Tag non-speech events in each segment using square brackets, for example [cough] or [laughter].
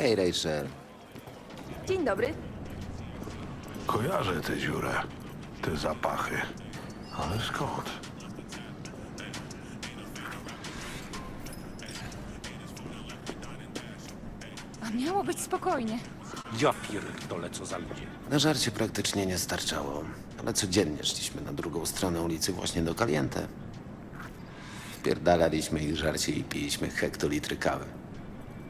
Hej, Rachel. Dzień dobry. Kojarzę tę dziurę, te zapachy. Ale skąd? A miało być spokojnie. Ja pierdolę, co za ludzie. Na żarcie praktycznie nie starczało, ale codziennie szliśmy na drugą stronę ulicy właśnie do Caliente. Wpierdalaliśmy ich żarcie i piliśmy hektolitry kawy.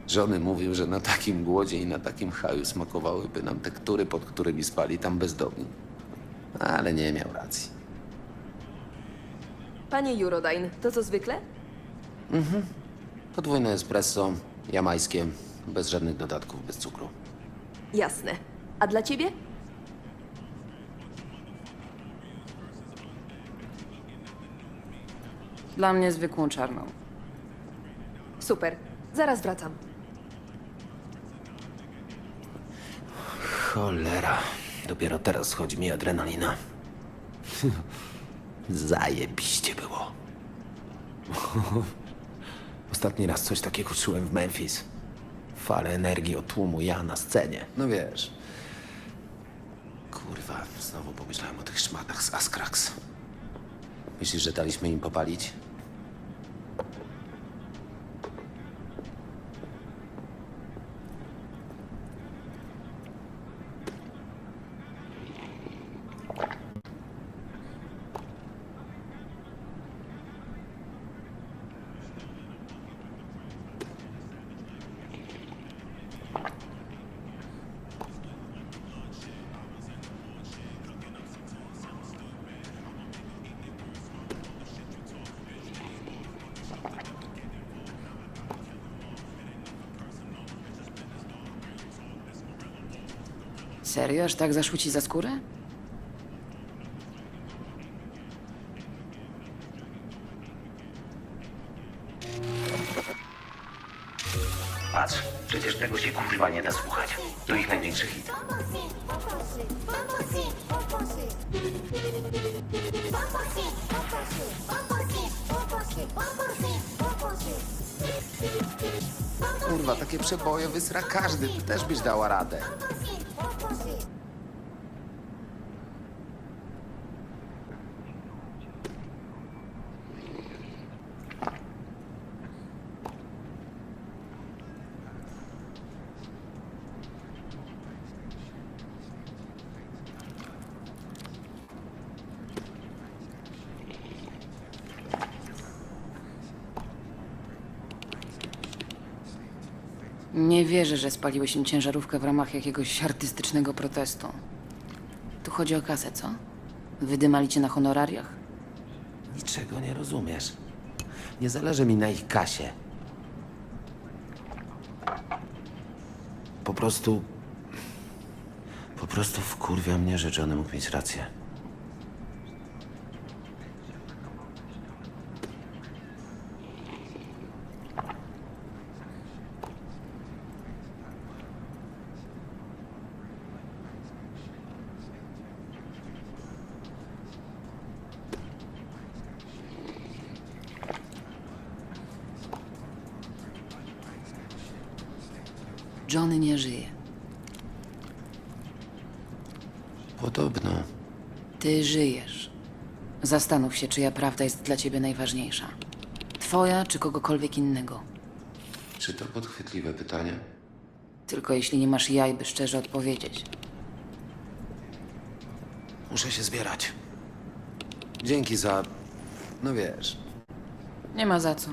Żony mówił, że na takim głodzie i na takim haju smakowałyby nam tektury, pod którymi spali tam bezdomni. Ale nie miał racji. Panie Eurodyne, to co zwykle? Podwójne espresso, jamańskie, bez żadnych dodatków, bez cukru. Jasne. A dla ciebie? Dla mnie zwykłą czarną. Super. Zaraz wracam. Cholera. Dopiero teraz schodzi mi adrenalina. [laughs] Zajebiście było. [laughs] Ostatni raz coś takiego czułem w Memphis. Falę energii od tłumu ja na scenie. No wiesz. Kurwa, znowu pomyślałem o tych szmatach z Askrax. Myślisz, że daliśmy im popalić? Serio? Aż tak zaszło ci za skórę? Patrz, przecież tego się kurwa nie da słuchać. To ich największy hit. Kurwa, takie przeboje wysra każdy. Ty też byś dała radę. Nie wierzę, że spaliłeś im ciężarówkę w ramach jakiegoś artystycznego protestu. Tu chodzi o kasę, co? Wydymali cię na honorariach? Niczego nie rozumiesz. Nie zależy mi na ich kasie. Po prostu. Po prostu wkurwia mnie, że Johnny mógł mieć rację. Johnny nie żyje. Podobno. Ty żyjesz. Zastanów się, czyja prawda jest dla ciebie najważniejsza. Twoja czy kogokolwiek innego. Czy to podchwytliwe pytanie? Tylko jeśli nie masz jaj, by szczerze odpowiedzieć. Muszę się zbierać. Dzięki za. No wiesz. Nie ma za co.